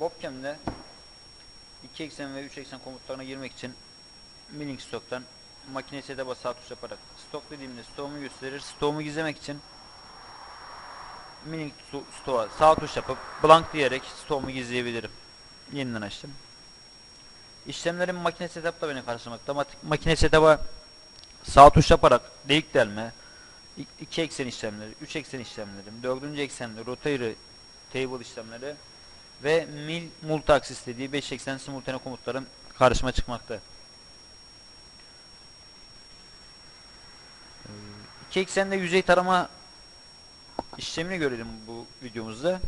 Bobcam'de 2 eksen ve 3 eksen komutlarına girmek için Milling Stock'tan makine setup'a sağ tuş yaparak stok dediğimde stoğumu gösterir. Stoğumu gizlemek için Milling Stock'a sağ tuş yapıp blank diyerek stoğumu gizleyebilirim. Yeniden açtım. İşlemlerim makine setup'ta beni karşılamakta. Mak- Makine setup'a sağ tuş yaparak delik delme, 2 eksen işlemleri, 3 eksen işlemlerim, 4. eksende rotary table işlemleri ve mil multi-axis dediği 5 eksen simultane komutlarım karşıma çıkmakta. Ee, İki eksende yüzey tarama işlemini görelim bu videomuzda.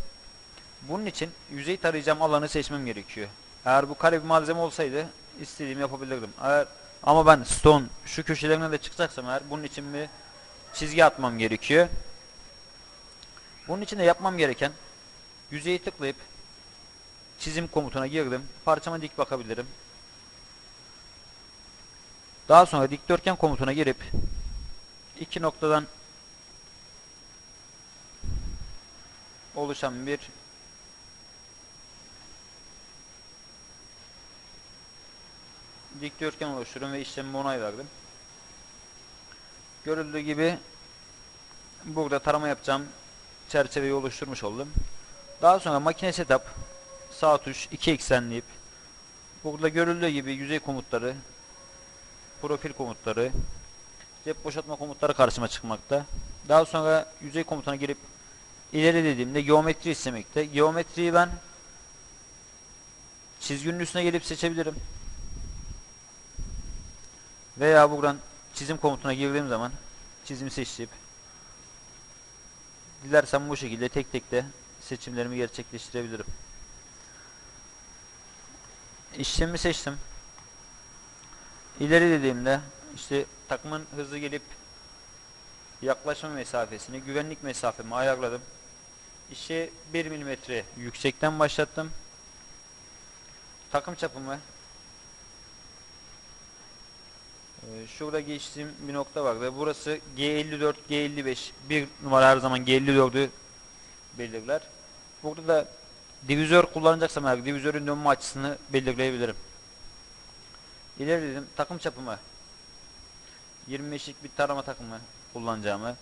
Bunun için yüzey tarayacağım alanı seçmem gerekiyor. Eğer bu kare bir malzeme olsaydı istediğimi yapabilirdim. Eğer ama ben stone şu köşelerine de çıkacaksam eğer bunun için bir çizgi atmam gerekiyor. Bunun için de yapmam gereken yüzeyi tıklayıp çizim komutuna girdim. Parçama dik bakabilirim. Daha sonra dikdörtgen komutuna girip iki noktadan oluşan bir dikdörtgen oluştururum ve işlemime onay verdim. Görüldüğü gibi burada tarama yapacağım çerçeveyi oluşturmuş oldum. Daha sonra makine setup sağ tuş 2 eksenleyip burada görüldüğü gibi yüzey komutları profil komutları cep boşaltma komutları karşıma çıkmakta. Daha sonra yüzey komutuna girip ileri dediğimde geometri istemekte. Geometriyi ben çizginin üstüne gelip seçebilirim. Veya buradan çizim komutuna girdiğim zaman çizimi seçip dilersem bu şekilde tek tek de seçimlerimi gerçekleştirebilirim. İşlemi seçtim. İleri dediğimde işte takımın hızlı gelip yaklaşma mesafesini, güvenlik mesafemi ayarladım. İşi 1 mm yüksekten başlattım. Takım çapımı Ee, Şurada geçtiğim bir nokta var ve burası G54, G55. Bir numara her zaman G54'ü belirler. Burada da divizör kullanacaksam eğer divizörün dönme açısını belirleyebilirim. İleri dedim takım çapımı 25'lik bir tarama takımı kullanacağımı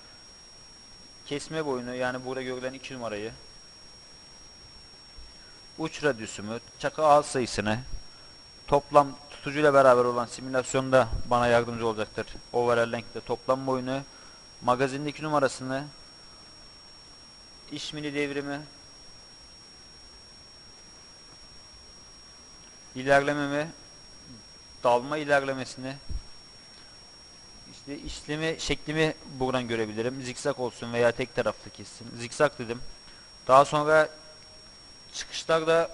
kesme boyunu yani burada görülen 2 numarayı uç radyusumu, çakı ağız sayısını toplam tutucuyla beraber olan simülasyonda bana yardımcı olacaktır. Overall length'te toplam boyunu, magazindeki numarasını, iş mili devrimi, ilerlememi, dalma ilerlemesini, işte işlemi, şeklimi buradan görebilirim. Zikzak olsun veya tek taraflı kessin. Zikzak dedim. Daha sonra çıkışlarda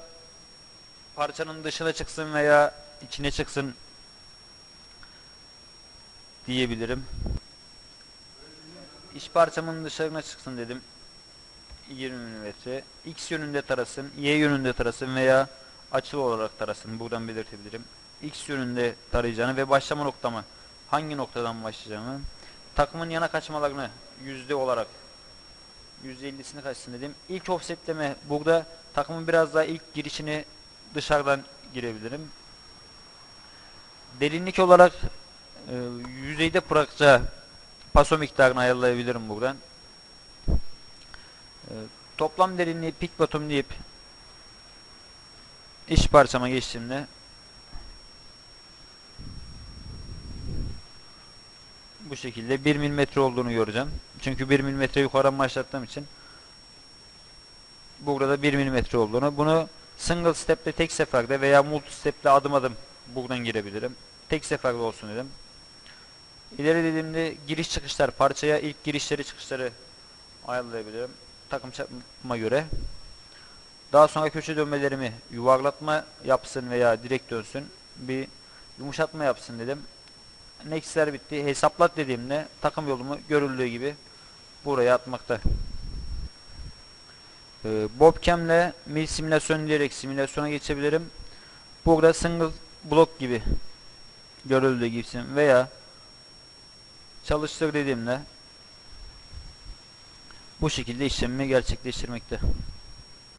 parçanın dışına çıksın veya içine çıksın diyebilirim. İş parçamın dışarına çıksın dedim. 20 mm. X yönünde tarasın, Y yönünde tarasın veya açılı olarak tarasın. Buradan belirtebilirim. X yönünde tarayacağını ve başlama noktamı hangi noktadan başlayacağımı takımın yana kaçmalarını yüzde olarak %50'sini kaçsın dedim. İlk offsetleme burada takımın biraz daha ilk girişini dışarıdan girebilirim. Derinlik olarak e, yüzeyde bırakacağı paso miktarını ayarlayabilirim buradan. E, toplam derinliği pik bottom deyip iş parçama geçtiğimde bu şekilde 1 mm olduğunu göreceğim. Çünkü 1 mm yukarıdan başlattığım için burada 1 mm olduğunu bunu single step'te tek seferde veya multi step'te adım adım buradan girebilirim. Tek seferde olsun dedim. İleri dediğimde giriş çıkışlar parçaya ilk girişleri çıkışları ayarlayabilirim. Takım çapıma göre. Daha sonra köşe dönmelerimi yuvarlatma yapsın veya direkt dönsün. Bir yumuşatma yapsın dedim. Next'ler bitti. Hesaplat dediğimde takım yolumu görüldüğü gibi buraya atmakta. Ee, Bobcam'le mil simülasyon diyerek simülasyona geçebilirim. Burada single block gibi görüldüğü gibi veya çalıştır dediğimde bu şekilde işlemimi gerçekleştirmekte.